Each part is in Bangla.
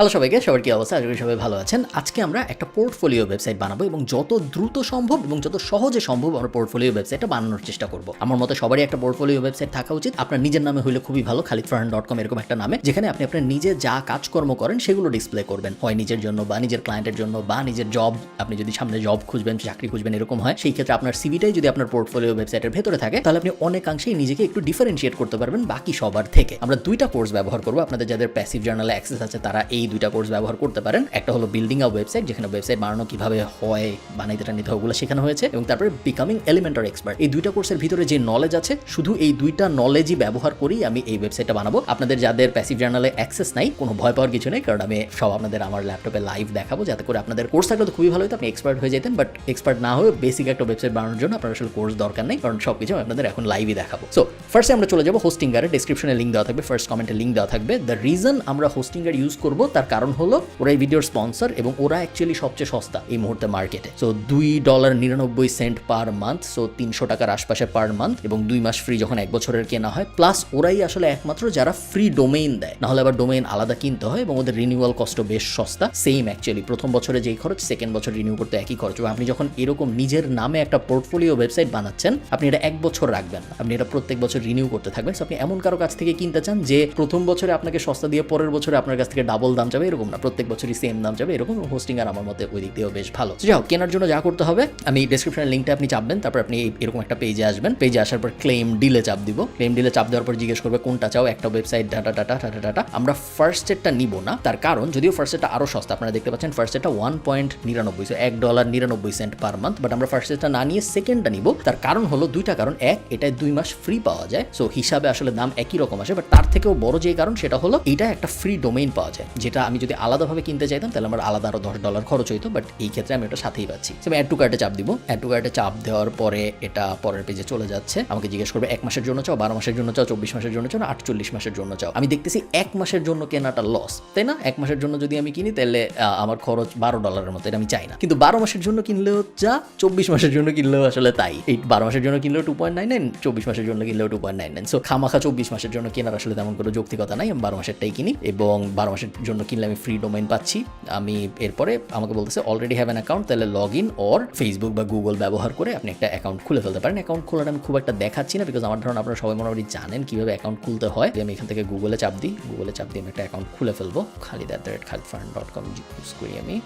হ্যালো সবাইকে, সবার কি অবস্থা? আশা করি সবাই ভালো আছেন। আজকে আমরা একটা পোর্টফোলিও ওয়েবসাইট বানাবো এবং যত দ্রুত সম্ভব এবং যত সহজে সম্ভব আমরা পোর্টফোলিও ওয়েবসাইটটা বানানোর চেষ্টা করব। আমার মতে সবারই একটা পোর্টফোলিও ওয়েবসাইট থাকা উচিত। আপনার নিজের নামে হলে খুবই ভালো খালিদ ফারহান ডট কম এরকম একটা নামে, যেখানে আপনি আপনার নিজে যা কাজকর্ম করেন সেগুলো ডিসপ্লে করবেন। হয় নিজের জন্য বা নিজের ক্লায়েন্টের জন্য বা নিজের জব আপনি যদি সামনে জব খুঁজবেন, চাকরি খুঁজবেন এরকম হয়, সেই ক্ষেত্রে আপনার সিভিটাই যদি আপনার পোর্টফোলিও ওয়েবসাইটের ভেতরে থাকে, তাহলে আপনি অনেকাংশেই নিজেকে একটু ডিফারেন্সিয়েট করতে পারবেন বাকি সবার থেকে। আমরা দুইটা কোর্স ব্যবহার করব। আপনাদের যাদের প্যাসিভ জার্নালে অ্যাক্সেস আছে, তারা এই দুইটা কোর্স ব্যবহার করতে পারেন। একটা হলো বিল্ডিং আ ওয়েবসাইট যেখানে ওয়েবসাইট বানানো কীভাবে হয়, বানাইতে হয়, ওগুলো শেখানো হয়েছে। এবং তারপরে বিকামিং এলিমেন্টার এক্সপার্ট এই দুইটা কোর্সের ভিতরে যে নলেজ আছে, শুধু এই দুইটা নলেজই ব্যবহার করেই আমি এই ওয়েবসাইটটা বানাবো। আপনাদের যাদের প্যাসিভ জার্নালে অ্যাক্সেস নাই, কোনো ভয় পাওয়ার কিছু নেই, কারণ আমি সব আপনাদের আমার ল্যাপটপে লাইভ দেখাবো, যাতে করে আপনাদের কোর্স থাকলে তো খুবই ভালো হতো আপনি এক্সপার্ট হয়ে যেতেন। বাট এক্সপার্ট না হয়ে বেসিক একটা ওয়েবসাইট বানানোর জন্য আপনার আসলে কোর্স দরকার নেই, কারণ সব কিছু আপনাদের এখন লাইভই দেখাবো। সো ফার্স্টে আমরা চলে যাব হোস্টিং হোস্টিঙ্গারে ডিসক্রিপশনে লিঙ্ক দেওয়া থাকবে ফার্স্ট কমেন্টে লিঙ্ক দেওয়া থাকবে। দ্য রিজন আমরা হোস্টিঙ্গার ইউজ করব, তার কারণ হলো ওরা এই ভিডিওর স্পন্সর এবং ওরা অ্যাকচুয়ালি সবচেয়ে সস্তা এই মুহূর্তে মার্কেটে সো দুই ডলার নিরানব্বই সেন্ট পার মান্থ সো তিনশো টাকার আশপাশে পার মান্থ এবং দুই মাস ফ্রি যখন এক বছরের কেনা হয় প্লাস ওরাই আসলে একমাত্র যারা ফ্রি ডোমেইন দেয়। নাহলে আবার ডোমেইন আলাদা কিনতে হয় এবং ওদের রিনিউয়াল কস্ট বেশ সস্তা সেম অ্যাকচুয়ালি প্রথম বছরে যেই খরচ সেকেন্ড বছর রিনিউ করতে একই খরচ। এবং আপনি যখন এরকম নিজের নামে একটা পোর্টফোলিও ওয়েবসাইট বানাচ্ছেন, আপনি এটা এক বছর রাখবেন না। আপনি এটা প্রত্যেক বছর রিনিউ করতে থাকবেন। So, আপনি এমন কারও কাছ থেকে কিনতে চান যে প্রথম বছরে আপনাকে সস্তা দিয়ে পরের বছরে আপনার কাছ থেকে ডাবল দাম যাবে এরকম না। প্রত্যেক বছরই সেম দাম যাবে এরকম। হোস্টিং আর আমার মতে ওই দিক দিয়েও বেশ ভালো। যাই হোক কেনার জন্য যা করতে হবে, আমি ডেসক্রিপশনের লিঙ্কটা আপনি চাপবেন, তারপর আপনি এরকম একটা পেজে আসবেন। পেজে আসার পর ক্লেম ডিলে চাপ দিব। ক্লেম ডিলে চাপ দেওয়ার পর জিজ্ঞেস করবে, কোনটা চাও? একটা website data data data data আমরা ফার্স্ট এডটা নিব না। তার কারণ, যদিও ফার্স্ট এডটা আরও সস্তা, আপনারা দেখতে পাচ্ছেন ফার্স্ট এডটা ওয়ান পয়েন্ট নিরানব্বই এক ডলার নিরানব্বই সেন্ট পার মান্থ বাট আমরা ফার্স্ট এডটা না নিয়ে সেকেন্ডটা নিব। তার কারণ হলো দুইটা কারণ। এক, এটায় দুই মাস ফ্রি পাওয়া যায় সো হিসাবে আসলে দাম একই রকম আসে। বাট তার থেকেও বড় যে কারণ, সেটা হলো এটা একটা ফ্রি ডোমেইন পাওয়া যায় যেটা আমি যদি আলাদাভাবে কিনতে চাইতাম তাহলে আমার আলাদা আরও দশ ডলার খরচ হইতো বাট এই ক্ষেত্রে আমি ওটা সাথেই পাচ্ছি আমি অ্যাড টু কার্টে চাপ দিব অ্যাড টু কার্টে চাপ দেওয়ার পরে এটা পরের পেজে চলে যাচ্ছে আমাকে জিজ্ঞেস করবে এক মাসের জন্য চাও বারো মাসের জন্য চাও চব্বিশ মাসের জন্য চাও আটচল্লিশ মাসের জন্য চাও আমি দেখতেছি এক মাসের জন্য কেনাটা লস তাই না এক মাসের জন্য যদি আমি কিনি তাহলে আমার খরচ বারো ডলারের মতো এটা আমি চাই না কিন্তু বারো মাসের জন্য কিনলেও যা চব্বিশ মাসের জন্য কিনলেও আসলে তাই এই বারো মাসের জন্য কিনলেও টু পয়েন্ট নাইন নাইন চব্বিশ মাসের জন্য কিনলেও two point nine nine so খামাখা চব্বিশ মাসের জন্য কেনার আসলে তেমন কোনো যৌক্তিকতা নাই আমি বারো মাসেরটাই কিনি এবং বারো মাসের জন্য কিনলে আমি ফ্রি ডোমেইন পাচ্ছি। আমি এরপরে আমাকে বলতেছে অলরেডি হ্যাভ অ্যান অ্যাকাউন্ট তাহলে লগ ইন অর ফেসবুক বা গুগল ব্যবহার করে আপনি একটা অ্যাকাউন্ট খুলে ফেলতে পারেন। অ্যাকাউন্ট খোলাটা আমি খুব একটা দেখাচ্ছি না বিকজ আমার ধরুন আপনারা সবাই মোটামুটি জানেন কীভাবে অ্যাকাউন্ট খুলতে হয়। আমি এখান থেকে গুগলে চাপ দিই গুগলে চাপ দিয়ে আমি একটা অ্যাকাউন্ট খুলে ফেলব। Khalid at the rate Khalid fund dot com use করি আমি।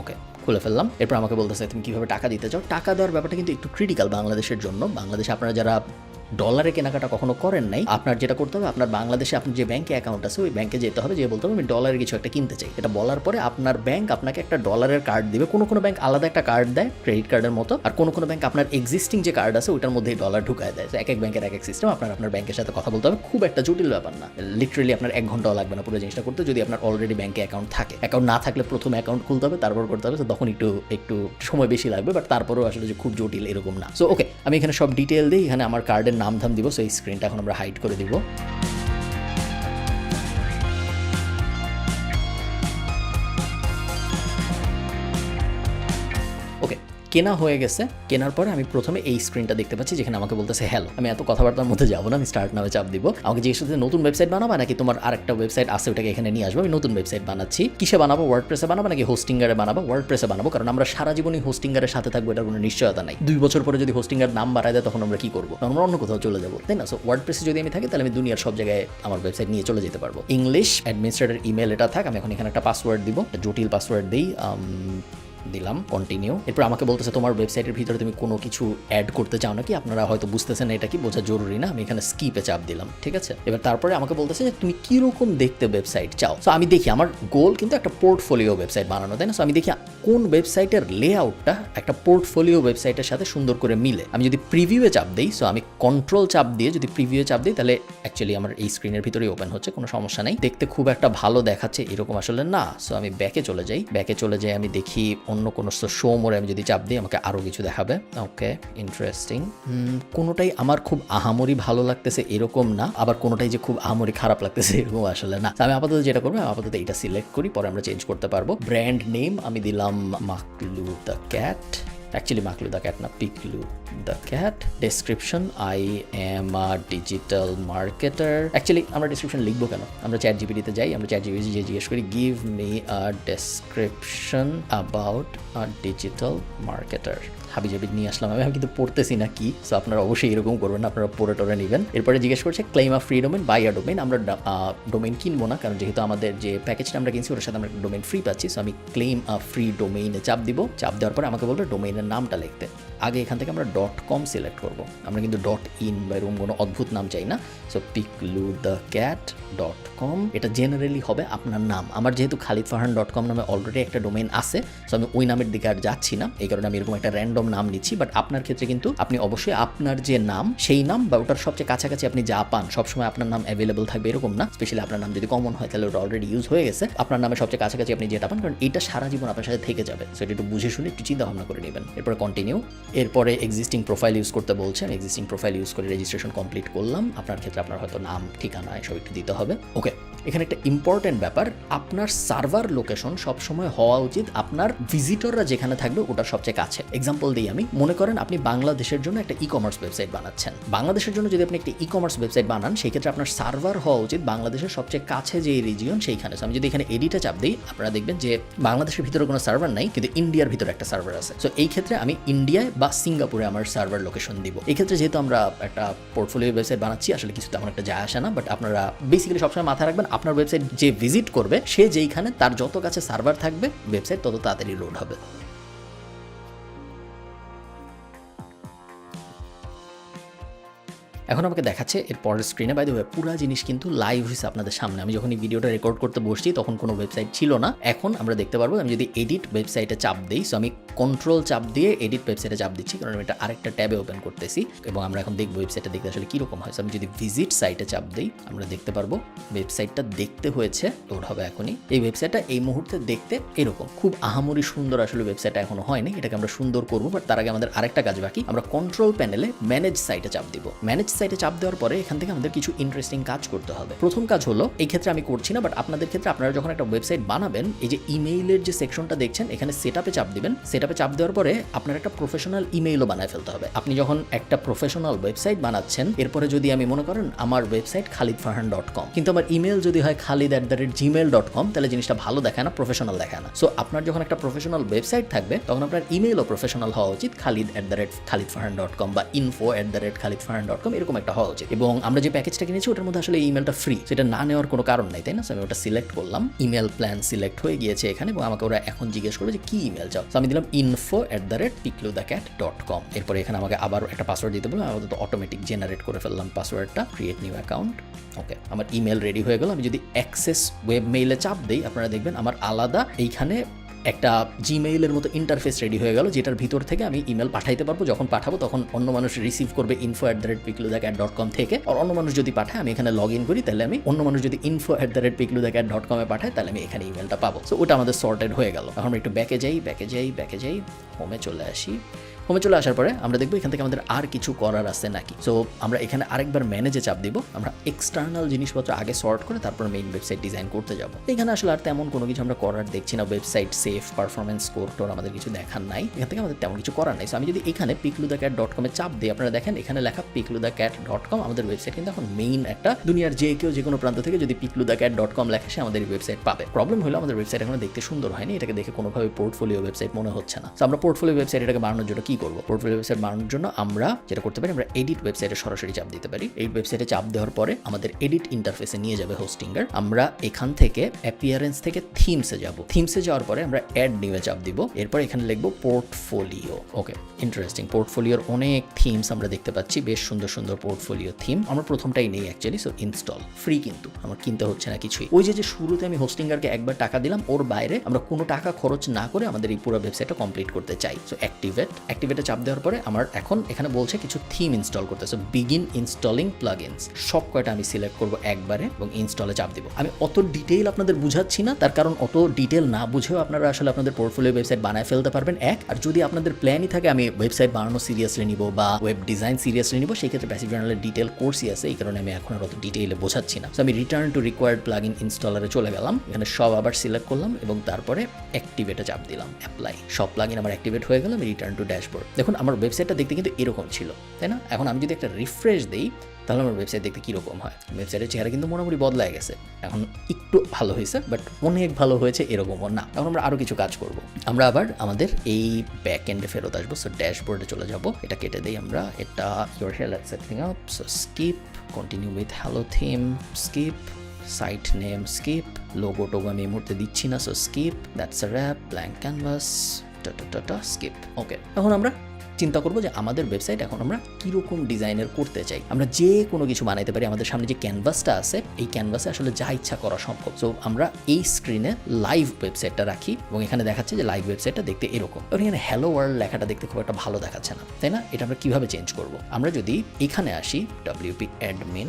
ওকে খুলে ফেললাম। এরপর আমাকে বলতেছে, তুমি কীভাবে টাকা দিতে চাও? টাকা দেওয়ার ব্যাপারটা কিন্তু একটু ক্রিটিক্যাল বাংলাদেশের জন্য। বাংলাদেশে আপনারা যারা ডলারে কেনাকাটা কখনো করেন নাই। আপনার যেটা করতে হবে, আপনার বাংলাদেশে আপনার যে ব্যাংকে অ্যাকাউন্ট আছে, ওই ব্যাংকে যেতে হবে যে বলতে হবে, আমি ডলারের কিছু একটা কিনতে চাই। এটা বলার পরে আপনার ব্যাংক আপনাকে একটা ডলারের কার্ড দিবে। কোনো কোনো ব্যাংক আলাদা একটা কার্ড দেয় ক্রেডিট কার্ডের মতো। আর কোনো কোনো ব্যাংক আপনার এক্সিস্টিং যে কার্ড আছে ওটার মধ্যেই ডলার ঢুকায় দেয়। এক এক ব্যাংকের এক এক সিস্টেম আপনার আপনার ব্যাংকের সাথে কথা বলতে হবে। খুব একটা জটিল ব্যাপার না। লিটারেলি আপনার এক ঘন্টাও লাগবে না পুরো জিনিসটা করতে, যদি আপনার অলরেডি ব্যাংকে অ্যাকাউন্ট থাকে। অ্যাকাউন্ট না থাকলে প্রথম অ্যাকাউন্ট খুলতে হবে, তারপর করতে হবে। তখন একটু একটু সময় বেশি লাগবে বাট তারপরেও আসলে যে খুব জটিল এরকম না। সো ওকে আমি এখানে সব ডিটেল দিই। এখানে আমার কার্ডের নাম ধাম দিব সো এই স্ক্রিনটা এখন আমরা হাইড করে দিব। কেনা হয়ে গেছে। কেনার পরে আমি প্রথমে এই স্ক্রিনটা দেখতে পাচ্ছি যেখানে আমাকে বলতেছে হ্যালো আমি এত কথাবার্তার মধ্যে যাব না আমি স্টার্ট নামে চাপ দিব। আমাকে জিজ্ঞেস করতে নতুন ওয়েবসাইট বানাবা নাকি তোমার আরেকটা ওয়েবসাইট আছে ওটাকে এখানে নিয়ে আসব? আমি নতুন ওয়েবসাইট বানাচ্ছি। কিসে বানাবো? ওয়ার্ড প্রেসে বানাবো নাকি হোস্টিঙ্গারে বানাবো? ওয়ার্ড প্রেসে বানাবো? কারণ আমরা সারা জীবনই হোস্টিঙ্গারের সাথে থাকব এটার কোনো নিশ্চয়তা নাই। দুই বছর পরে যদি হোস্টিঙ্গার নাম বাড়ায় দেয় তখন আমরা কি করব? আমরা অন্য কোথাও চলে যাব। তাই না? সো ওয়ার্ড প্রেসে যদি আমি থাকি তাহলে আমি দুনিয়ার সব জায়গায় আমার ওয়েবসাইট নিয়ে চলে যেতে পারব। ইংলিশ অ্যাডমিনিস্ট্রেটর ইমেল এটা থাক আমি এখন এখানে একটা পাসওয়ার্ড দিব। জটিল পাসওয়ার্ড দিই উম, দিলাম কন্টিনিউ এরপর আমাকে বলতেছে, তোমার ওয়েবসাইটের ভিতরে তুমি কোনো কিছু অ্যাড করতে চাও নাকি? আপনারা হয়তো বুঝতেছেন এটা কি, বোঝা জরুরি না। আমি এখানে স্কিপে চাপ দিলাম, ঠিক আছে? এবার তারপরে আমাকে বলতেছে যে, তুমি কীরকম দেখতে ওয়েবসাইট চাও? তো আমি দেখি, আমার গোল কিন্তু একটা পোর্টফোলিও ওয়েবসাইট বানানো, তাই না? সো আমি দেখি, কোন ওয়েবসাইটের লেআউটটা একটা পোর্টফোলিও ওয়েবসাইটের সাথে সুন্দর করে মিলে? আমি যদি প্রিভিউয়ে চাপ দিই সো আমি কন্ট্রোল চাপ দিয়ে যদি প্রিভিউয়ে চাপ দিই, তাহলে অ্যাকচুয়ালি আমার এই স্ক্রিনের ভিতরেই ওপেন হচ্ছে, কোনো সমস্যা নেই। দেখতে খুব একটা ভালো দেখাচ্ছে, এরকম আসলে না। সো আমি ব্যাকে চলে যাই। ব্যাকে চলে যাই আমি দেখি অন্য কোনো শো মোড়ে আমি যদি চাপ দিই, আমাকে আরও কিছু দেখাবে। ওকে ইন্টারেস্টিং কোনোটাই আমার খুব আহামরি ভালো লাগতেছে এরকম না, আবার কোনোটাই যে খুব আহামরি খারাপ লাগতেছে এরকম আসলে না। আমি আপাতত যেটা করব আপাতত এটা সিলেক্ট করি, পরে আমরা চেঞ্জ করতে পারব। ব্র্যান্ড নেম আমি দিলাম Maklu the cat actually Maklu the cat না Piklu the cat description I am a digital marketer actually আমরা ডিসক্রিপশন লিখব কেন আমরা চ্যাট জিপিটিতে যাই আমরা চ্যাট জিপিটি জিজ্ঞেস করি give me a description about a digital marketer হাবি জাবি নিয়ে আসলাম। আমি কিন্তু পড়তেছি না কি সো আপনারা অবশ্যই এরকম করবেন আপনারা পড়ে টরে নেবেন। এরপরে জিজ্ঞেস করছে claim of free domain buy a domain আমরা ডোমেন কিনবো না, কারণ যেহেতু আমাদের যে প্যাকেজটা আমরা কিনছি, ওটার সাথে আমরা ডোমেন ফ্রি পাচ্ছি সো আমি ক্লেম আ ফ্রি ডোমেইনে চাপ দিব। চাপ দেওয়ার পরে আমাকে বলবে ডোমেইনের নামটা লিখতে। আগে এখান থেকে আমরা ডট কম সিলেক্ট করব। আমরা কিন্তু ডট ইন বা এরকম কোনো অদ্ভুত নাম চাই না so Piklu the cat dot com এটা জেনারেলি হবে আপনার নাম। আমার যেহেতু খালিদ ফারহান ডট কম নামে অলরেডি একটা ডোমেইন আছে সো আমি ওই নামের দিকে আর যাচ্ছি না। এই কারণে আমি এরকম একটা র্যান্ডম নাম নিচ্ছি বাট আপনার ক্ষেত্রে কিন্তু আপনি অবশ্যই আপনার যে নাম, সেই নাম বা ওটার সবচেয়ে কাছাকাছি আপনি যা পান, সবসময় আপনার নাম অ্যাভেলেবল থাকবে এরকম না। স্পেশালি আপনার নাম যদি কমন হয়, তাহলে ওটা অলরেডি ইউজ হয়ে গেছে। আপনার নামে সবচেয়ে কাছাকাছি আপনি যেটা পান, কারণ এটা সারা জীবন আপনার সাথে থেকে যাবে। সেটা একটু বুঝে শুনে একটু চিন্তা ভাবনা করে নেবেন। এরপরে কন্টিনিউ এরপরে এক্সিস্টিং প্রোফাইল ইউজ করতে বলছে আমি এক্সিস্টিং প্রোফাইল ইউজ করে রেজিস্ট্রেশন কমপ্লিট করলাম। আপনার ক্ষেত্রে আপনার হয়তো নাম, ঠিকানা, এসব একটু দিতে হবে। ওকে এখানে একটা ইম্পর্টেন্ট ব্যাপার। আপনার সার্ভার লোকেশন সবসময় হওয়া উচিত। আপনার ভিজিটররা যেখানে থাকবে ওটা সবচেয়ে কাছে। এক্সাম্পল দিই আমি, মনে করেন আপনি বাংলাদেশের জন্য একটা ই কমার্স ওয়েবসাইট বানাচ্ছেন। বাংলাদেশের জন্য যদি আপনি একটা ই কমার্স ওয়েবসাইট বানান, সেই ক্ষেত্রে আপনার সার্ভার হওয়া উচিত বাংলাদেশের সবচেয়ে কাছে যে রিজিয়ন সেইখানে। আমি যদি এখানে এডিটে চাপ দিই, আপনারা দেখবেন যে বাংলাদেশের ভিতরে কোনো সার্ভার নাই, কিন্তু ইন্ডিয়ার ভিতরে একটা সার্ভার আছে। সো এই ক্ষেত্রে আমি ইন্ডিয়ায় বা সিঙ্গাপুরে আমার সার্ভার লোকেশন দিব। এই ক্ষেত্রে যেহেতু আমরা একটা পোর্টফোলিও ওয়েবসাইট বানাচ্ছি, আসলে কিছু তেমন একটা যায় আসে না বাট আপনারা বেসিক্যালি সবসময় মাথায় রাখবেন, আপনার ওয়েবসাইট যে ভিজিট করবে, সে যেইখানে তার যত কাছে সার্ভার থাকবে ওয়েবসাইট তত তাড়াতাড়ি লোড হবে। এখন আমাকে দেখাচ্ছে এর পরের স্ক্রিনে বাই দ্য পুরো জিনিস কিন্তু লাইভ হয়েছে আপনাদের সামনে। আমি যখন এই ভিডিওটা রেকর্ড করতে বসছি, তখন কোনো ওয়েবসাইট ছিল না। এখন আমরা দেখতে পারব, আমি যদি এডিট ওয়েবসাইটে চাপ দিই সো আমি কন্ট্রোল চাপ দিয়ে এডিট ওয়েবসাইটে চাপ দিচ্ছি, কারণ আমি এটা আরেকটা ট্যাবে ওপেন করতেছি। এবং আমরা এখন দেখব ওয়েবসাইটটা দেখতে আসলে কীরকম হয়। So আমি যদি ভিজিট সাইটে চাপ দিই, আমরা দেখতে পারব ওয়েবসাইটটা দেখতে হয়েছে লোড হবে এখনই। এই ওয়েবসাইটটা এই মুহূর্তে দেখতে এরকম। খুব আহামরি সুন্দর আসলে ওয়েবসাইটটা এখনও হয়নি। এটাকে আমরা সুন্দর করব বাট তার আগে আমাদের আরেকটা কাজ বাকি। আমরা কন্ট্রোল প্যানেলে ম্যানেজ সাইটে চাপ দিব। ম্যানেজ সাইটে চাপ দেওয়ার পরে এখান থেকে আমাদের কিছু ইন্টারেস্টিং কাজ করতে হবে। প্রথম কাজ হলো, এই ক্ষেত্রে আমি করছি না বাট আপনাদের ক্ষেত্রে আপনারা যখন একটা ওয়েবসাইট বানাবেন, এই যে ইমেইলের যে সেকশনটা দেখছেন, এখানে সেট আপে চাপ দিবেন। সেট আপে চাপ দেওয়ার পরে আপনার একটা প্রফেশনাল ইমেইলও বানায় ফেলতে হবে। আপনি যখন একটা প্রফেশনাল ওয়েবসাইট বানাচ্ছেন, এরপরে যদি আমি মনে করেন আমার website Khalid Farhan dot com কিন্তু আমার ইমেল যদি হয় Khalid at the rate gmail dot com তাহলে জিনিসটা ভালো দেখায় না প্রফেশনাল দেখায় না। সো আপনার যখন একটা প্রফেশনাল ওয়েবসাইট থাকবে, তখন আপনার ইমেলও প্রফেশনাল হওয়া উচিত Khalid at the rate Khalid Farhan dot com বা info at the rate Khalid Farhan dot com এরকম একটা হওয়া উচিত। এবং আমরা যে প্যাকেজটা কিনেছি, ওটার মধ্যে আসলে ইমেলটা ফ্রি সেটা না নেওয়ার কোনো কারণ নাই, তাই না? আমি ওটা সিলেক্ট করলাম। ইমেল প্ল্যান সিলেক্ট হয়ে গিয়েছে এখানে এবং আমাকে ওরা এখন জিজ্ঞেস করবে যে, কি ইমেল চাও? আমি দিলাম info at the rate Piklu the cat dot com এরপরে এখানে আমাকে আবার একটা পাসওয়ার্ড দিতে বললাম আমাদের তো অটোমেটিক জেনারেট করে ফেললাম পাসওয়ার্ডটা ক্রিয়েট নিউ অ্যাকাউন্ট ওকে আমার ইমেল রেডি হয়ে গেল। আমি যদি অ্যাক্সেস ওয়েব মেইলে চাপ দিই, আপনারা দেখবেন আমার আলাদা এইখানে একটা জিমেইলের মতো ইন্টারফেস রেডি হয়ে গেল, যেটার ভিতর থেকে আমি ইমেল পাঠাইতে পারব, যখন পাঠাবো তখন অন্য মানুষ রিসিভ করবে info at the rate Piklu the cat dot com থেকে। আর অন্য মানুষ যদি পাঠায়, আমি এখানে লগ ইন করি, তাহলে আমি অন্য মানুষ যদি info at the rate Piklu the cat dot কমে পাঠায়, তাহলে আমি এখানে ইমেলটা পাবো। সো ওটা আমাদের সর্টেড হয়ে গেল। এখন একটু ব্যাকে যাই ব্যাকে যাই ব্যাকে যাই হোমে চলে আসি। হোমে চলে আসার পরে আমরা দেখব এখান থেকে আমাদের আর কিছু করার আছে নাকি। সো আমরা এখানে আরেকবার ম্যানেজে চাপ দিব। আমরা এক্সটার্নাল জিনিসপত্র আগে সর্ট করে তারপর মেইন ওয়েবসাইট ডিজাইন করতে যাব। এখানে আসলে আর তেমন কোনো কিছু আমরা করার দেখছি না। ওয়েবসাইট সেফ পারফরমেন্স স্কোর টোর আমাদের কিছু দেখার নাই। এখান থেকে আমাদের তেমন কিছু করার নাই। সো আমি যদি এখানে পিকলুদা ক্যাট ডট কমে চাপ দিই, আপনারা দেখেন এখানে লেখা পিকলুদা ক্যাট ডট কম আমাদের ওয়েবসাইট কিন্তু এখন মেইন একটা দুনিয়ার যে কেউ যে কোনো প্রান্ত থেকে যদি পিকলুদা ক্যাট ডট কম লেখে, সে আমাদের ওয়েবসাইট পাবে। প্রবলেম হলো আমাদের ওয়েবসাইট এখনও দেখতে সুন্দর হয়নি। এটাকে দেখে কোনোভাবে পোর্টফোলিও ওয়েবসাইট মনে হচ্ছে না। So, আমরা পোর্টফোলিও ওয়েবসাইট এটাকে বানানোর জন্য কি করব? পোর্টফোলিও ওয়েবসাইট বানানোর জন্য আমরা যেটা করতে পারি, আমরা এডিট ওয়েবসাইটে সরাসরি চাপ দিতে পারি। এই ওয়েবসাইটে চাপ দেওয়ার পরে আমাদের এডিট ইন্টারফেসে নিয়ে যাবে হোস্টিংয়ের আমরা এখান থেকে অ্যাপিয়ারেন্স থেকে থিমসে যাব। থিমসে যাওয়ার পরে আমরা অ্যাড নিউয়ে চাপ দিব। এরপর এখানে লিখব পোর্টফোলিও ওকে ইন্টারেস্টিং পোর্টফোলিওর অনেক থিমস আমরা দেখতে পাচ্ছি। বেশ সুন্দর সুন্দর পোর্টফোলিও থিম আমরা প্রথমটাই নেই অ্যাকচুয়ালি সো ইনস্টল ফ্রি কিন্তু। আমার কিনতে হচ্ছে না কিছুই। ওই যে যে শুরুতে আমি হোস্টিংয়ারকে একবার টাকা দিলাম, ওর বাইরে আমরা কোনো টাকা খরচ না করে আমাদের এই পুরো ওয়েবসাইটটা কমপ্লিট করতে চাই। সো অ্যাক্টিভেট অ্যাক্টিভ অ্যাক্টিভেটে চাপ দেওয়ার পরে আমার এখন এখানে বলছে কিছু থিম ইনস্টল করতে সো বিগিন ইনস্টলিং প্লাগইনস সব কয়টা আমি সিলেক্ট করব একবারে এবং ইনস্টলে চাপ দিব। আমি অত ডিটেইল আপনাদের বুঝাচ্ছি না, তার কারণ অত ডিটেল না বুঝেও আপনারা আসলে আপনাদের পোর্টফোলিও ওয়েবসাইট বানায় ফেলতে পারবেন। এক, আর যদি আপনাদের প্ল্যানই থাকে, আমি ওয়েবসাইট বানানো সিরিয়াসলি নিব বা ওয়েব ডিজাইন সিরিয়াসলি নিব, সেই ক্ষেত্রে প্যাসিভ জার্নালের ডিটেল কোর্সই আছে, এই কারণে আমি এখন আর অত ডিটেইলে বোঝাচ্ছি না। সো আমি return to required plug in ইনস্টলারে চলে গেলাম। এখানে সব আবার সিলেক্ট করলাম এবং তারপরে অ্যাক্টিভেটে চাপ দিলাম অ্যাপ্লাই সব প্লাগ ইন আমার অ্যাক্টিভেট হয়ে গেল, আমি রিটার্ন টু ড্যাশবোর্ড দেখুন, আমার ওয়েবসাইটটা দেখতে কিন্তু এরকম ছিল, তাই না? এখন আমি যদি একটা রিফ্রেশ দিই, তাহলে আমার ওয়েবসাইট দেখতে কীরকম হয়? ওয়েবসাইটের চেহারা কিন্তু মোটামুটি বদলায় গেছে। এখন একটু ভালো হয়েছে বাট অনেক ভালো হয়েছে এরকমও না। এখন আমরা আরও কিছু কাজ করব। আমরা আবার আমাদের এই ব্যাক এন্ডে ফেরত আসব সো ড্যাশবোর্ডে চলে যাব। এটা কেটে দিই আমরা। এটা your help setting up so skip continue with hello theme skip site name skip logo Togo আমি এই মুহূর্তে দিচ্ছি না so skip that's a wrap blank canvas tata skip okay এখন আমরা চিন্তা করব যে আমাদের ওয়েবসাইট এখন আমরা কীরকম ডিজাইনের করতে চাই। আমরা যে কোনো কিছু বানাইতে পারি, আমাদের সামনে যে ক্যানভাসটা আছে, এই ক্যানভাসে আসলে যা ইচ্ছা করা সম্ভব। সো আমরা এই স্ক্রিনে লাইভ ওয়েবসাইটটা রাখি এবং এখানে দেখাচ্ছে যে লাইভ ওয়েবসাইটটা দেখতে এরকম। এবং এখানে হ্যালো ওয়ার্ল্ড লেখাটা দেখতে খুব একটা ভালো দেখাচ্ছে না, তাই না? এটা আমরা কীভাবে চেঞ্জ করব? আমরা যদি এখানে আসি ডাব্লিউপি অ্যাডমিন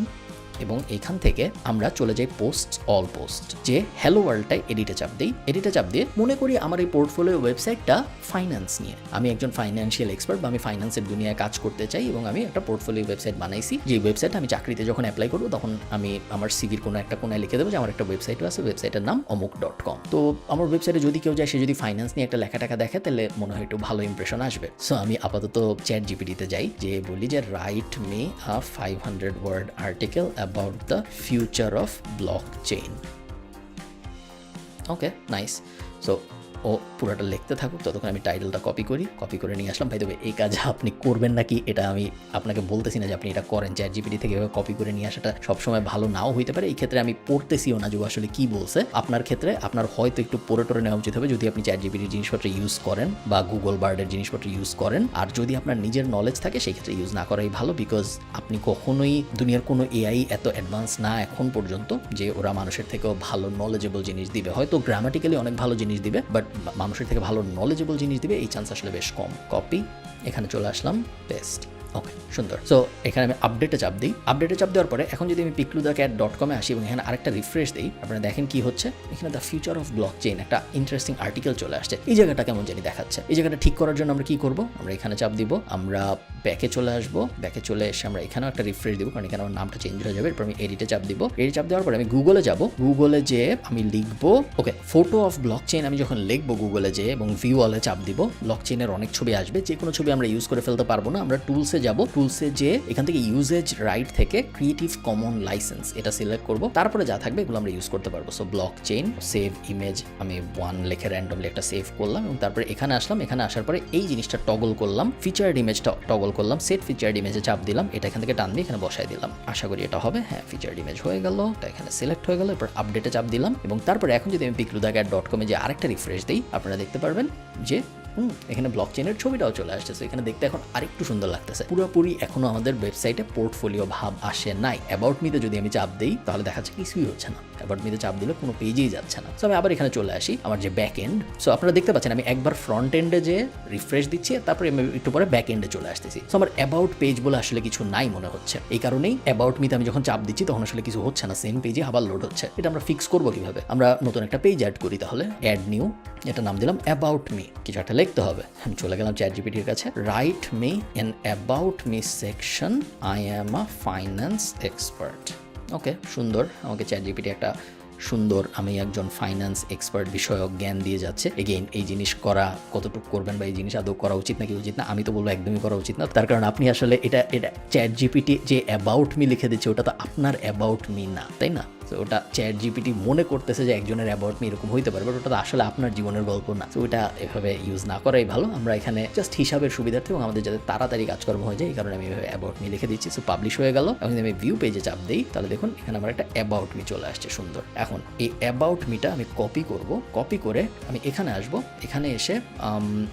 এবং এখান থেকে আমরা চলে যাই পোস্ট অল পোস্ট যে হ্যালো ওয়ার্ল্ডটাই এডিটে চাপ দিই। এডিটে চাপ দিয়ে মনে করি আমার এই পোর্টফোলিও ওয়েবসাইটটা ফাইন্যান্স নিয়ে। আমি একজন ফাইন্যান্সিয়াল এক্সপার্ট বা আমি ফাইন্যান্সের দুনিয়ায় কাজ করতে চাই এবং আমি একটা পোর্টফোলিও ওয়েবসাইট বানাইছি। যে ওয়েবসাইট আমি চাকরিতে যখন অ্যাপ্লাই করব, তখন আমি আমার সিভির কোনো একটা কোনায় লিখে দেবো যে আমার একটা ওয়েবসাইটও আছে ওয়েবসাইটের নাম অমুক ডট কম তো আমার ওয়েবসাইটে যদি কেউ যায়, সে যদি ফাইন্যান্স নিয়ে একটা লেখা টাকা দেখে, তাহলে মনে হয় একটু ভালো ইমপ্রেশন আসবে। সো আমি আপাতত চ্যাট জিপিটিতে যাই, যে বলি যে write me a five hundred word article about the future of blockchain. Okay nice. So ও পুরোটা লিখতে থাকুক, ততক্ষণ আমি টাইটেলটা কপি করি কপি করে নিয়ে আসলাম। ভাই দেবে এই কাজ আপনি করবেন নাকি, এটা আমি আপনাকে বলতেছি না যে আপনি এটা করেন। চ্যাট জিপিটি থেকে এভাবে কপি করে নিয়ে আসাটা সবসময় ভালো নাও হইতে পারে। এই ক্ষেত্রে আমি পড়তেছিও না যে আসলে কি বলছে। আপনার ক্ষেত্রে আপনার হয়তো একটু পড়ে টরে নেওয়া উচিত হবে। যদি আপনি চ্যাট জিপিটির জিনিসপত্র ইউজ করেন বা গুগল বার্ডের জিনিসপত্র ইউজ করেন, আর যদি আপনার নিজের নলেজ থাকে, সেই ক্ষেত্রে ইউজ না করাই ভালো। বিকজ আপনি কখনোই দুনিয়ার কোনো এআই এত অ্যাডভান্স না এখন পর্যন্ত যে ওরা মানুষের থেকেও ভালো নলেজেবল জিনিস দিবে। হয়তো গ্রামাটিক্যালি অনেক ভালো জিনিস দিবে বাট মানুষের থেকে ভালো নলেজেবল জিনিস দিবে, এই চান্স আসলে বেশ কম। কপি এখানে চলে আসলাম বেস্ট ওকে সুন্দর। সো এখানে আমি আপডেটে চাপ দিই। আপডেটে চাপ দেওয়ার পরে, এখন যদি আমি পিকলুদা ক্যাট ডট কমে আসি এবং এখানে আরেকটা রিফ্রেশ দিই, আপনারা দেখেন কি হচ্ছে? এখানে the future of blockchain একটা ইন্টারেস্টিং আর্টিকেল চলে আসছে। এই জায়গাটা কেমন জানি দেখাচ্ছে। এই জায়গাটা ঠিক করার জন্য আমরা কি করব? আমরা এখানে চাপ দিব, আমরা ব্যাকে চলে আসব। ব্যাকে চলে এসে আমরা এখানেও একটা রিফ্রেশ দিব, কারণ এখানে আমার নামটা চেঞ্জ হয়ে যাবে। এরপর আমি এডিটে চাপ দিব। এডিট চাপ দেওয়ার পরে আমি গুগলে যাব। গুগলে যে আমি লিখব okay photo of blockchain আমি যখন লিখব গুগলে যে এবং ভিউ অলে চাপ দিব ব্লক চেইনের অনেক ছবি আসবে। যে কোনো ছবি আমরা ইউজ করে ফেলতে পারব না। আমরা টুলসে যাব। টুলসে যে এখান থেকে ইউজেজ রাইট থেকে ক্রিয়েটিভ কমন লাইসেন্স এটা সিলেক্ট করব। তারপরে যা থাকবে এগুলো আমরা ইউজ করতে পারব। So blockchain save image আমি ওয়ান লিখে র্যান্ডমলি একটা সেভ করলাম এবং তারপরে এখানে আসলাম। এখানে আসার পরে এই জিনিসটা টগল করলাম। ফিচার্ড ইমেজটা টগল করলাম সেট ফিচার্ড ইমেজে চাপ দিলাম, এটা এখান থেকে টান দিয়ে এখানে বসাই দিলাম। আশা করি এটা হবে হ্যাঁ ফিচার্ড ইমেজ হয়ে গেল, এটা এখানে সিলেক্ট হয়ে গেল, এরপর আপডেটে চাপ দিলাম এবং তারপরে এখন যদি আমি পিকলুদাগার ডট কমে যে আরেকটা রিফ্রেশ দিই, আপনারা দেখতে পারবেন যে, হুম, এখানে ব্লক চেনের ছবিটাও চলে আসতেছে, এখানে দেখতে এখন আরেকটু সুন্দর লাগতেছে। পুরোপুরি এখনও আমাদের ওয়েবসাইটে পোর্টফোলিও ভাব আসে নাই। অ্যাবাউট মিতে যদি আমি চাপ দিই, তাহলে দেখা যাচ্ছে কিছুই হচ্ছে না। অ্যাবাউট মিতে চাপ দিলে কোনো পেজেই যাচ্ছে না। সো আমি আবার এখানে চলে আসি আমার যে ব্যাক এন্ড সো আপনারা দেখতে পাচ্ছেন আমি একবার ফ্রন্ট এন্ডে যে রিফ্রেশ দিচ্ছি, তারপরে আমি একটু পরে ব্যাক এন্ডে চলে আসতেছি। সো আমার অ্যাবাউট পেজ বলে আসলে কিছু নাই মনে হচ্ছে। এই কারণেই অ্যাবাউট মিতে আমি যখন চাপ দিচ্ছি, তখন আসলে কিছু হচ্ছে না। সেম পেজে আবার লোড হচ্ছে। এটা আমরা ফিক্স করব কীভাবে? আমরা নতুন একটা পেজ অ্যাড করি তাহলে। অ্যাড নিউ এটা নাম দিলাম অ্যাবাউট মি কিছু একটা লিখতে হবে। আমি চলে গেলাম চ্যাট জিপিটির কাছে। Write me an about me section I am a finance expert okay, সুন্দর। আমাকে চ্যাট জিপিটি একটা সুন্দর, আমি একজন ফাইন্যান্স এক্সপার্ট বিষয়ক জ্ঞান দিয়ে যাচ্ছে। এগেইন এই জিনিস করা কতটুকু করবেন বা এই জিনিস আদৌ করা উচিত নাকি উচিত না, আমি তো বলব একদমই করা উচিত না। তার কারণ আপনি আসলে এটা এটা চ্যাট জিপিটি যে অ্যাবাউট মি লিখে দিচ্ছে, ওটা তো আপনার অ্যাবাউট মি না, তাই না? তো ওটা চ্যাট জিপিটি মনে করতেছে যে একজনের অ্যাবাউট মি এরকম হইতে পারে বাট ওটা আসলে আপনার জীবনের গল্প না। তো ওটা এভাবে ইউজ না করাই ভালো। আমরা এখানে জাস্ট হিসাবের সুবিধার্থে এবং আমাদের যাতে তাড়াতাড়ি কাজকর্ম হয়ে যায়, এই কারণে আমি এভাবে অ্যাবাউট মি লিখে দিচ্ছি। সো পাবলিশ হয়ে গেল। এবং যদি আমি ভিউ পেজে চাপ দিই, তাহলে দেখুন এখানে আমার একটা অ্যাবাউট মি চলে আসছে, সুন্দর। এখন এই অ্যাবাউট মিটা আমি কপি করব। কপি করে আমি এখানে আসব। এখানে এসে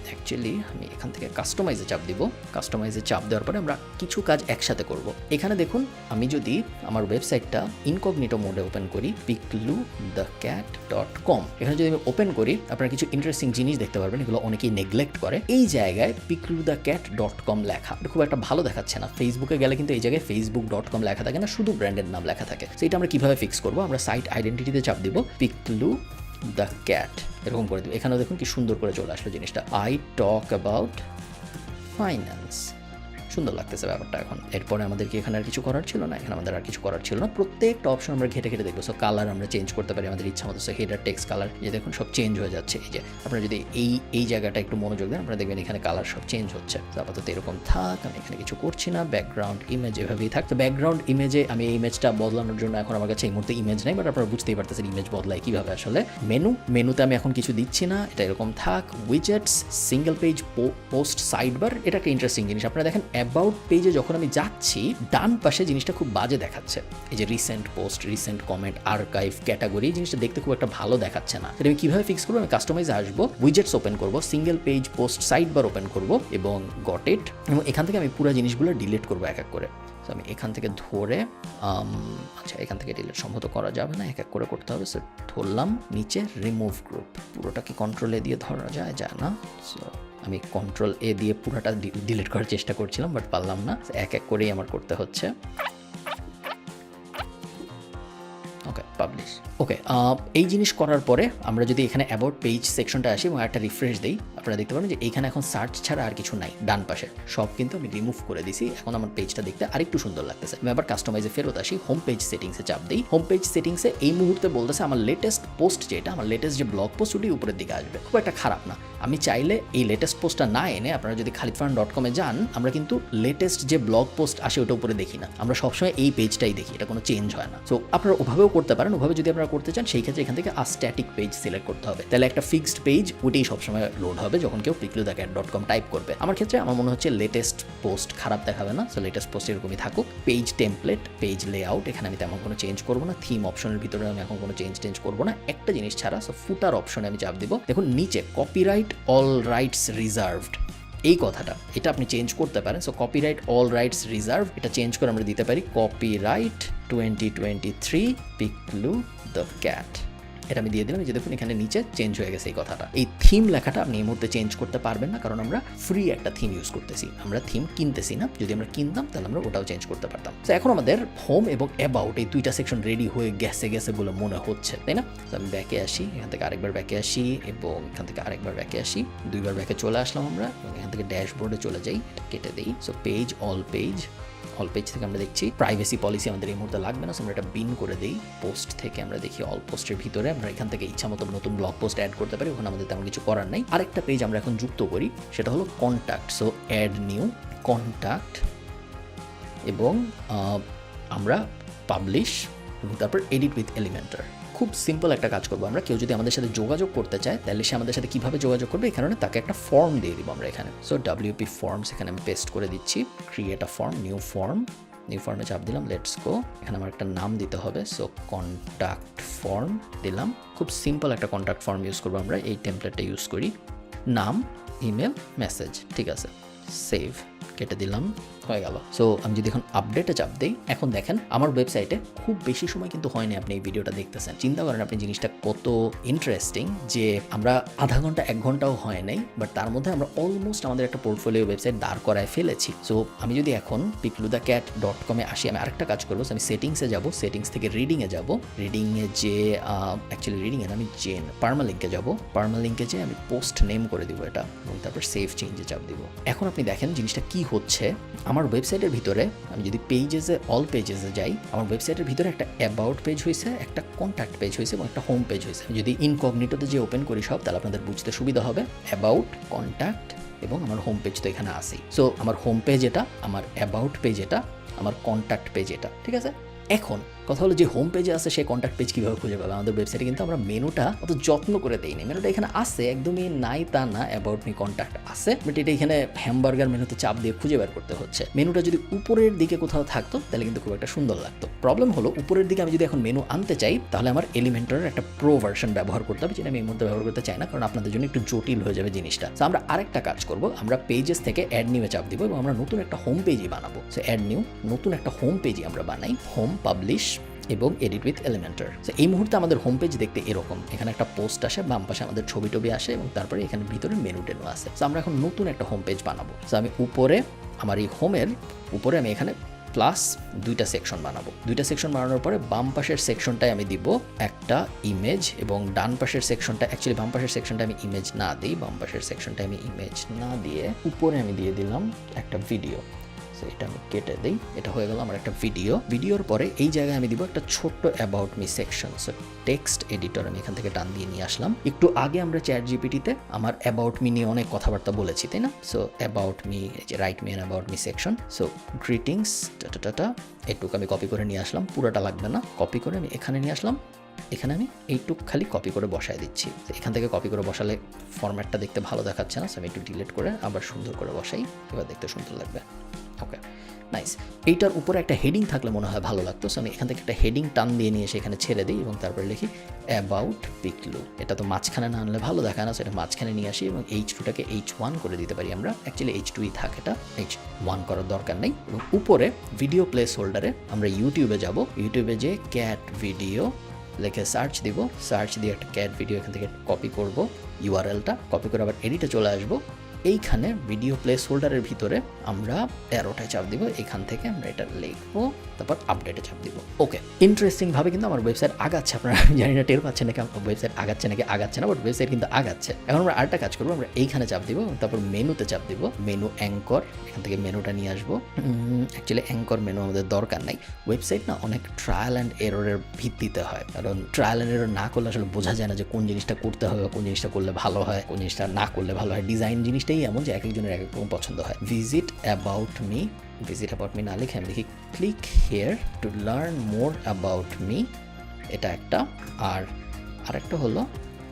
অ্যাকচুয়ালি আমি এখান থেকে কাস্টমাইজে চাপ দিব। কাস্টমাইজে চাপ দেওয়ার পরে আমরা কিছু কাজ একসাথে করব। এখানে দেখুন, আমি যদি আমার ওয়েবসাইটটা ইনকগনিটো মোডে ওপেন করি Piklu the cat dot com এখানে যদি আমি ওপেন করি, আপনারা কিছু ইন্টারেস্টিং জিনিস দেখতে পারবেন, এগুলো অনেকেই নেগলেক্ট করে। এই জায়গায় Piklu the cat dot com লেখা খুব একটা ভালো দেখাচ্ছে না। ফেসবুকে গেলে কিন্তু এই জায়গায় ফেসবুক ডট কম লেখা থাকে না, শুধু ব্র্যান্ডের নাম লেখা থাকে। সেটা আমরা কীভাবে ফিক্স করব? আমরা সাইট আইডেন্টিটিতে চাপ দিব পিকলু দ্য ক্যাট এরকম করে দেবো। এখানেও দেখুন কি সুন্দর করে চলে আসলো জিনিসটা। আই টক অ্যাবাউট ফাইন্যান্স সুন্দর লাগতেছে ব্যাপারটা এখন। এরপরে আমাদেরকে এখানে আর কিছু করার ছিল না, এখানে আমাদের আর কিছু করার ছিল না। প্রত্যেকটা অপশন আমরা ঘেটে ঘেটে দেখব। সো কালার আমরা চেঞ্জ করতে পারি আমাদের ইচ্ছা মতো। সো হেডার টেক্সট কালার যে দেখুন, সব চেঞ্জ হয়ে যাচ্ছে। এই যে আপনারা যদি এই এই জায়গাটা একটু মনোযোগ দেন, আপনারা দেখবেন এখানে কালার সব চেঞ্জ হচ্ছে। আপাতত এরকম থাক, আমি এখানে কিছু করছি না। ব্যাকগ্রাউন্ড ইমেজ এভাবেই থাক। তো ব্যাকগ্রাউন্ড ইমেজে আমি এই ইমেজটা বদলানোর জন্য এখন আমার কাছে এই মুহূর্তে ইমেজ নেই বাট আপনারা বুঝতেই পারতেছেন ইমেজ বদলায় কীভাবে আসলে। মেনু মেনুতে আমি এখন কিছু দিচ্ছি না। এটা এরকম থাক। Widgets single page post sidebar এটা একটা ইন্টারেস্টিং জিনিস। আপনারা দেখেন অ্যাবাউট পেজে যখন আমি যাচ্ছি, ডান পাশে জিনিসটা খুব বাজে দেখাচ্ছে। এই যে recent post recent comment archive category জিনিসটা দেখতে খুব একটা ভালো দেখাচ্ছে না। আমি কীভাবে ফিক্স করব? আমি কাস্টমাইজ আসব উইজেটস ওপেন করব single page post sidebar open করব এবং গট ইট এবং এখান থেকে আমি পুরো জিনিসগুলো ডিলিট করব এক এক করে। তো আমি এখান থেকে ধরে আচ্ছা এখান থেকে ডিলিট সম্ভবত করা যাবে না, এক এক করে করতে হবে। সো ধরলাম, নিচে রিমুভ গ্রুপ পুরোটা কি কন্ট্রোল দিয়ে ধরা যায় যায় না। আমি কন্ট্রোল এ দিয়ে পুরোটা ডিলিট করার চেষ্টা করছিলাম বাট পারলাম না। এক এক করেই আমার করতে হচ্ছে। ওকে পাবলিশ ওকে এই জিনিস করার পরে আমরা যদি এখানে অ্যাবাউট পেজ সেকশনটা আসি এবং একটা রিফ্রেশ দিই, আপনারা দেখতে পাবেন যে এইখানে এখন সার্চ ছাড়া আর কিছু নাই, ডান পাশে। সব কিন্তু আমি রিমুভ করে দিছি, এখন আমার পেজটা দেখতে আরেকটু সুন্দর লাগতেছে। আমি আবার কাস্টমাইজে ফেরত আসি হোম পেজ সেটিংসে চাপ দিই। হোম পেজ সেটিংসে এই মুহূর্তে বলতেছে আমার লেটেস্ট পোস্ট যেটা, আমার লেটেস্ট যে ব্লগ পোস্ট ওটি উপরের দিকে আসবে। খুব একটা খারাপ না। আমি চাইলে এই লেটেস্ট পোস্টটা না এনে আপনারা যদি খালিদ ফান ডট কমে যান, আমরা কিন্তু লেটেস্ট যে ব্লগ পোস্ট আসে ওটা উপরে দেখি না। আমরা সবসময় এই পেজটাই দেখি, এটা কোনো চেঞ্জ হয় না। সো আপনারা ওভাবেও করতে পারেন ওভাবে যদি আপনারা করতে চান, সেই ক্ষেত্রে এখান থেকে আর স্ট্যাটিক পেজ সিলেক্ট করতে হবে। তাহলে একটা ফিক্সড পেজ ওইটাই সবসময় লোড হবে যখন কেউ Piklu the dot com type করবে। আমার ক্ষেত্রে আমার মনে হচ্ছে লেটেস্ট পোস্ট খারাপ দেখাবে না সো লেটেস্ট পোস্ট এরকমই থাকুক। পেজ টেমপ্লেট পেজ লেআউট এখানে আমি তেমন কোনো চেঞ্জ করব না। থিম অপশনের ভিতরে আমি এখন কোনো চেঞ্জ টেঞ্জ করব না। একটা জিনিস ছাড়া সো ফুটার অপশনে আমি চাপ দিব। দেখুন, নিচে কপিরাইট অল রাইটস রিজার্ভড এই কথাটা, এটা আপনি চেঞ্জ করতে পারেন। So copyright all rights reserve এটা চেঞ্জ করে আমরা দিতে পারি। Copyright twenty twenty three Piklu the cat এটা আমি দিয়ে দিলাম যে দেখুন এখানে নিচে চেঞ্জ হয়ে গেছে এই কথাটা। এই থিম লেখাটা আপনি এই মুহূর্তে চেঞ্জ করতে পারবেন না, কারণ আমরা ফ্রি একটা থিম ইউজ করতেছি। আমরা থিম কিনতেছি না, যদি আমরা কিনতাম তাহলে আমরা ওটাও চেঞ্জ করতে পারতাম। তো এখন আমাদের হোম এবং অ্যাবাউট এই দুইটা সেকশন রেডি হয়ে গেছে গেছে বলে মনে হচ্ছে, তাই না? তো আমি ব্যাকে আসি, এখান থেকে আরেকবার ব্যাকে আসি এবং এখান থেকে আরেকবার ব্যাকে আসি। দুইবার ব্যাকে চলে আসলাম আমরা এবং এখান থেকে ড্যাশবোর্ডে চলে যাই কেটে দিই। So page all page all page থেকে আমরা দেখছি। প্রাইভেসি পলিসি আমাদের এই মুহূর্তে লাগবে না আমরা এটা বিন করে দিই। পোস্ট থেকে আমরা দেখি অল পোস্টের ভিতরে। আমরা এখান থেকে ইচ্ছা মতো নতুন ব্লগ পোস্ট অ্যাড করতে পারি, ওখানে আমাদের তেমন কিছু করার নাই। আরেকটা পেজ আমরা এখন যুক্ত করি, সেটা হলো contact so add new contact এবং আমরা পাবলিশ এবং তারপর এডিট উইথ এলিমেন্টার খুব সিম্পল একটা কাজ করব আমরা। কেউ যদি আমাদের সাথে যোগাযোগ করতে চায়, তাহলে সে আমাদের সাথে কীভাবে যোগাযোগ করবে? এই কারণে তাকে একটা ফর্ম দিয়ে দিব আমরা এখানে। সো ডাব্লিউপি ফর্মস এখানে আমি পেস্ট করে দিচ্ছি। Create a form new form new ফর্মে চাপ দিলাম লেটস গো এখানে আমার একটা নাম দিতে হবে। সো কন্ট্যাক্ট ফর্ম দিলাম। খুব সিম্পল একটা কন্ট্যাক্ট ফর্ম ইউজ করব আমরা। এই টেমপ্লেটটা ইউজ করি। নাম ইমেল মেসেজ ঠিক আছে? সেভ কেটে দিলাম, হয়ে গেল। সো আমি যদি এখন আপডেটে চাপ দিই, এখন দেখেন আমার ওয়েবসাইটে খুব বেশি সময় কিন্তু হয়নি আপনি এই ভিডিওটা দেখতেছেন। চিন্তা করেন আপনি জিনিসটা কত ইন্টারেস্টিং যে আমরা আধা ঘণ্টা, এক ঘন্টাও হয় নাই বাট তার মধ্যে আমরা অলমোস্ট আমাদের একটা পোর্টফোলিও ওয়েবসাইট দাঁড় করায় ফেলেছি। সো আমি যদি এখন পিকলুদা ক্যাট ডট কমে আসি, আমি আরেকটা কাজ করব, আমি সেটিংসে যাব সেটিংস থেকে রিডিংয়ে যাব। রিডিংয়ে যে অ্যাকচুয়ালি রিডিংয়ে আমি চেন পার্মালিঙ্কে যাব। পার্মালিঙ্কে যে আমি পোস্ট নেম করে দিব এটা, এবং তারপর সেভ চেঞ্জে চাপ দিব। এখন আপনি দেখেন জিনিসটা কি হচ্ছে, আমার ওয়েবসাইটের ভিতরে, আমি যদি পেজেসে অল পেজেসে যাই, আমার ওয়েবসাইটের ভিতরে একটা অ্যাবাউট পেজ হয়েছে একটা কন্ট্যাক্ট পেজ হয়েছে এবং একটা হোম পেজ হয়েছে যদি ইনকগনিটোতে যে ওপেন করি সব, তাহলে আপনাদের বুঝতে সুবিধা হবে অ্যাবাউট কন্ট্যাক্ট এবং আমার হোম পেজ তো এখানে আসেই সো আমার হোম পেজ এটা, আমার অ্যাবাউট পেজ এটা, আমার কন্ট্যাক্ট পেজ এটা, ঠিক আছে? এখন কথা হলো যে হোম পেজে আছে সেই কন্ট্যাক্ট পেজ কীভাবে খুঁজে পাবে? আমাদের ওয়েবসাইটে কিন্তু আমরা মেনুটা অত যত্ন করে দেইনি। মেনুটা এখানে আছে, একদমই নাই তা না অ্যাবাউট মি কন্ট্যাক্ট আছে। বাট এটা এখানে হ্যামবার্গার মেনুতে চাপ দিয়ে খুঁজে বের করতে হচ্ছে। মেনুটা যদি উপরের দিকে কোথাও থাকতো, তাহলে কিন্তু খুব একটা সুন্দর লাগতো। প্রবলেম হলো, উপরের দিকে আমি যদি এখন মেনু আনতে চাই, তাহলে আমার এলিমেন্টারের একটা প্রো ভার্সন ব্যবহার করতে হবে, যেটা আমি এই মধ্যে ব্যবহার করতে চাই না, কারণ আপনাদের জন্য একটু জটিল হয়ে যাবে জিনিসটা। তো আমরা আরেকটা কাজ করব, আমরা পেজেস থেকে অ্যাড নিউয়ে চাপ দিব এবং আমরা নতুন একটা হোম পেজই বানাবো। সো অ্যাড নিউ নতুন একটা হোম পেজই আমরা বানাই। হোম পাবলিশ এবং এডিট উইথ এলিমেন্টার এই মুহূর্তে আমাদের হোম পেজ দেখতে এরকম। এখানে একটা পোস্ট আসে, বাম পাশে আমাদের ছবি টবি আসে এবং তারপরে এখানে ভিতরে মেনু টেনু আছে তো আমরা এখন নতুন একটা হোম পেজ বানাবো। তো আমি উপরে, আমার এই হোমের উপরে আমি এখানে প্লাস দুইটা সেকশন বানাবো। দুইটা সেকশন বানানোর পরে বাম পাশের সেকশনটায় আমি দিব একটা ইমেজ এবং ডান পাশের সেকশনটা অ্যাকচুয়ালি বাম পাশের সেকশনটা আমি ইমেজ না দিই, বাম পাশের সেকশনটা আমি ইমেজ না দিয়ে উপরে আমি দিয়ে দিলাম একটা ভিডিও সো এটা আমি কেটে দিই। এটা হয়ে গেল আমার একটা ভিডিও। ভিডিওর পরে এই জায়গায় আমি দিব একটা ছোট্ট about me section so text editor আমি এখান থেকে টান দিয়ে নিয়ে আসলাম। একটু আগে আমরা চ্যাট জিপিটিতে আমার অ্যাবাউট মি নিয়ে অনেক কথাবার্তা বলেছি, তাই না? সো অ্যাবাউট মি যে write me about me section so greetings tata এটুকু আমি কপি করে নিয়ে আসলাম। পুরোটা লাগবে না। কপি করে আমি এখানে নিয়ে আসলাম। এখানে আমি এইটুক খালি কপি করে বসায় দিচ্ছি। এখান থেকে কপি করে বসালে ফরম্যাটটা দেখতে ভালো দেখাচ্ছে না। সো আমি একটু ডিলিট করে আবার সুন্দর করে বসাই। এবার দেখতে সুন্দর লাগবে। ওকে নাইস এইটার উপরে একটা হেডিং থাকলে মনে হয় ভালো লাগতো। সো আমি এখান থেকে একটা হেডিং টান দিয়ে নিয়ে এসে এখানে ছেড়ে দিই এবং তারপরে লিখি অ্যাবাউট পিকলু এটা তো মাঝখানে না আনলে ভালো দেখায় না সেটা মাঝখানে নিয়ে আসি এবং এইচ টুটাকে এইচ ওয়ান করে দিতে পারি আমরা। অ্যাকচুয়ালি এইচ টুই থাকে এটা এইচ ওয়ান করার দরকার নেই। এবং উপরে ভিডিও প্লেস হোল্ডারে আমরা ইউটিউবে যাব। ইউটিউবে যে ক্যাট ভিডিও লিখে সার্চ দিব। সার্চ দিয়ে একটা ক্যাট ভিডিও এখান থেকে কপি করব। ইউআরএলটা কপি করে আবার এডিটে চলে আসব। এইখানে ভিডিও প্লেস হোল্ডারের ভিতরে আমরা অ্যারোটায় চাপ দিব, এখান থেকে আমরা এটা লিখব, তারপর আপডেটে চাপ দিব। ওকে ইন্টারেস্টিং ভাবে কিন্তু আমার ওয়েবসাইট আগাচ্ছে, আপনারা জানি না, টের পাচ্ছেন নাকি আমার ওয়েবসাইট আগাচ্ছে নাকি আগাচ্ছে না বাট ওয়েবসাইট কিন্তু আগাচ্ছে। এখন আমরা আরেকটা কাজ করব, আমরা এইখানে চাপ দিব, তারপর মেনুতে চাপ দিব মেনু অ্যাঙ্কর এখান থেকে মেনুটা নিয়ে আসব। অ্যাকচুয়ালি অ্যাঙ্কর মেনু আমাদের দরকার নাই। ওয়েবসাইট না অনেক ট্রায়াল অ্যান্ড এররের ভিত্তিতে হয়, কারণ ট্রায়াল অ্যান্ড এরর না করলে আসলে বোঝা যায় না যে কোন জিনিসটা করতে হবে কোন জিনিসটা করলে ভালো হয়, কোন জিনিসটা না করলে ভালো হয়। ডিজাইন জিনিসটাই এমন যে এক একজনের এক এক রকম পছন্দ হয়। Visit about me visit about me না লিখে আমি লিখি click here to learn more about me এটা একটা। আর আরেকটা হলো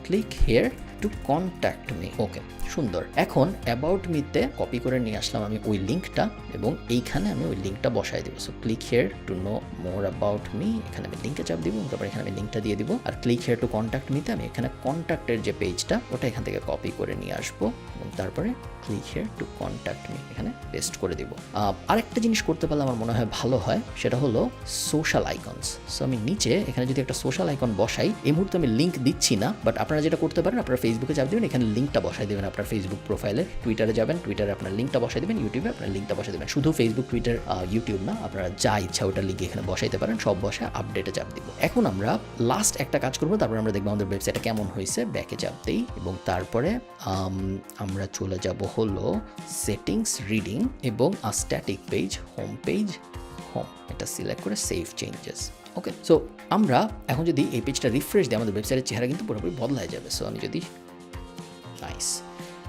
click here to contact me okay সুন্দর। এখন অ্যাবাউট মিতে কপি করে নিয়ে আসলাম আমি ওই লিঙ্কটা এবং এইখানে আমি ওই লিঙ্কটা বসাই দেবো। So click here to know more about me এখানে আমি লিঙ্কে চাপ দিব, তারপর এখানে আমি লিঙ্কটা দিয়ে দিব। আর ক্লিক হেয়ার টু কন্ট্যাক্ট মিতে আমি এখানে কন্ট্যাক্টের যে পেজটা ওটা এখান থেকে কপি করে নিয়ে আসব এবং তারপরে click here to contact me এখানে পেস্ট করে দিব। আরেকটা জিনিস করতে পারলে আমার মনে হয় ভালো হয়, সেটা হলো সোশ্যাল আইকনস সো আমি নিচে এখানে যদি একটা সোশ্যাল আইকন বসাই, এই মুহূর্তে আমি লিঙ্ক দিচ্ছি না বাট আপনারা যেটা করতে পারেন, আপনারা ফেসবুকে চাপ দেবেন, এখানে লিঙ্কটা বসাই দেবেন আপনার ফেসবুক প্রোফাইলে টুইটারে যাবেন টুইটারে আপনার লিঙ্কটা বসাই দেবেন ইউটিউবে আপনার লিঙ্কটা বসাই দেবেন। শুধু ফেসবুক টুইটার ইউটিউব না, আপনারা যা ইচ্ছা ওটা লিঙ্ক এখানে বসাইতে পারেন, সব বসে আপডেটে চাপ দিব। এখন আমরা লাস্ট একটা কাজ করব, তারপরে আমরা দেখব আমাদের ওয়েবসাইটটা কেমন হয়েছে ব্যাকে চাপ দিই, এবং তারপরে আমরা চলে যাব হলো সেটিংস রিডিং এবং static page home page home এটা সিলেক্ট করে সেভ চেঞ্জেস ওকে সো আমরা এখন যদি এই পেজটা রিফ্রেশ দিই, আমাদের ওয়েবসাইটের চেহারা কিন্তু পুরোপুরি বদলায় যাবে। সো আমি যদি নাইস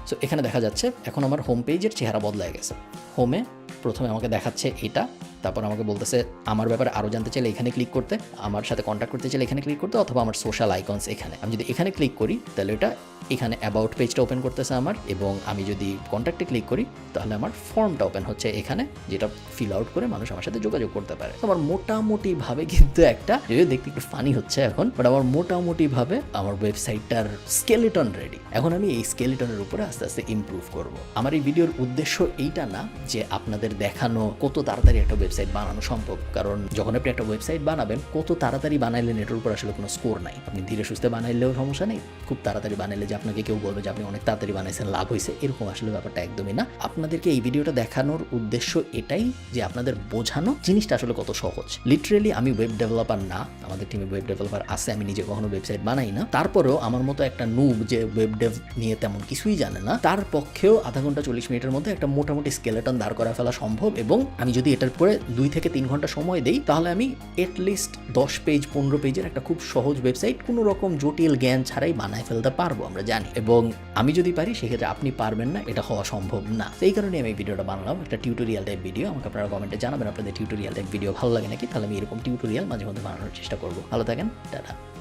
সো এখানে দেখা যাচ্ছে, এখন আমার হোম পেজের চেহারা বদলায় গেছে। হোমে প্রথমে আমাকে দেখাচ্ছে এটা তারপর আমাকে বলতেছে, আমার ব্যাপারে আরও জানতে চাইলে এখানে ক্লিক করতে, আমার সাথে কন্ট্যাক্ট করতে চাইলে এখানে ক্লিক করতে, অথবা আমার সোশ্যাল আইকনস এখানে। আমি যদি এখানে ক্লিক করি, তাহলে এটা এখানে অ্যাবাউট পেজটা ওপেন করতেছে আমার, এবং আমি যদি কন্ট্যাক্টে ক্লিক করি, তাহলে আমার ফর্মটা ওপেন হচ্ছে এখানে, যেটা ফিল আউট করে মানুষ আমার সাথে যোগাযোগ করতে পারে। আমার মোটামুটিভাবে কিন্তু একটা, যদিও দেখতে একটু ফানি হচ্ছে এখন বাট আমার মোটামুটিভাবে আমার ওয়েবসাইটটার স্কেলেটন রেডি এখন আমি এই স্কেলেটনের উপরে আস্তে আস্তে ইমপ্রুভ করব। আমার এই ভিডিওর উদ্দেশ্য এইটা না, যে আপনাদের দেখানো কত তাড়াতাড়ি একটা ওয়েবসাইট বানানো সম্ভব। কারণ যখন আপনি একটা ওয়েবসাইট বানাবেন, কত তাড়াতাড়ি বানাইলেন এটার উপর আসলে কোনো স্কোর নাই। আপনি ধীরে সুস্থে বানাইলেও সমস্যা নেই। খুব তাড়াতাড়ি বানাইলে যে আপনাকে কেউ বলবে যে আপনি অনেক তাড়াতাড়ি বানাইছেন, লাভ হয়েছে। এরকম আসলে ব্যাপারটা একদমই না। আপনাদেরকে এই ভিডিওটা দেখানোর উদ্দেশ্য এটাই যে আপনাদের বোঝানো জিনিসটা আসলে কত সহজ। লিটারেলি আমি ওয়েব ডেভেলপার না, আমাদের টিমে ওয়েব ডেভেলপার আছে, আমি নিজে কখনো ওয়েবসাইট বানাই না। তারপরেও আমার মতো একটা নুব যে ওয়েব ডেভ নিয়ে তেমন কিছুই জানে না, তার পক্ষেও আধা ঘণ্টা চল্লিশ মিনিটের মধ্যে একটা মোটামুটি স্কেলেটন দাঁড় করা ফেলা সম্ভব। এবং আমি যদি এটার পরে দুই থেকে তিন ঘণ্টা সময় দেই, তাহলে আমি এটলিস্ট দশ পেজ পনেরো পেজের একটা খুব সহজ ওয়েবসাইট কোনো রকম জটিল জ্ঞান ছাড়াই বানায় ফেলতে পারব আমরা জানি। এবং আমি যদি পারি, সেক্ষেত্রে আপনি পারবেন না, এটা হওয়া সম্ভব না। সেই কারণে আমি এই ভিডিওটা বানালাম। একটা টিউটোরিয়াল টাইপ ভিডিও আমাকে আপনারা কমেন্টে জানাবেন আপনাদের টিউটোরিয়াল টাইপ ভিডিও ভালো লাগে নাকি? তাহলে আমি এরকম টিউটোরিয়াল মাঝে মধ্যে বানানোর চেষ্টা করব। ভালো থাকেন, টাটা।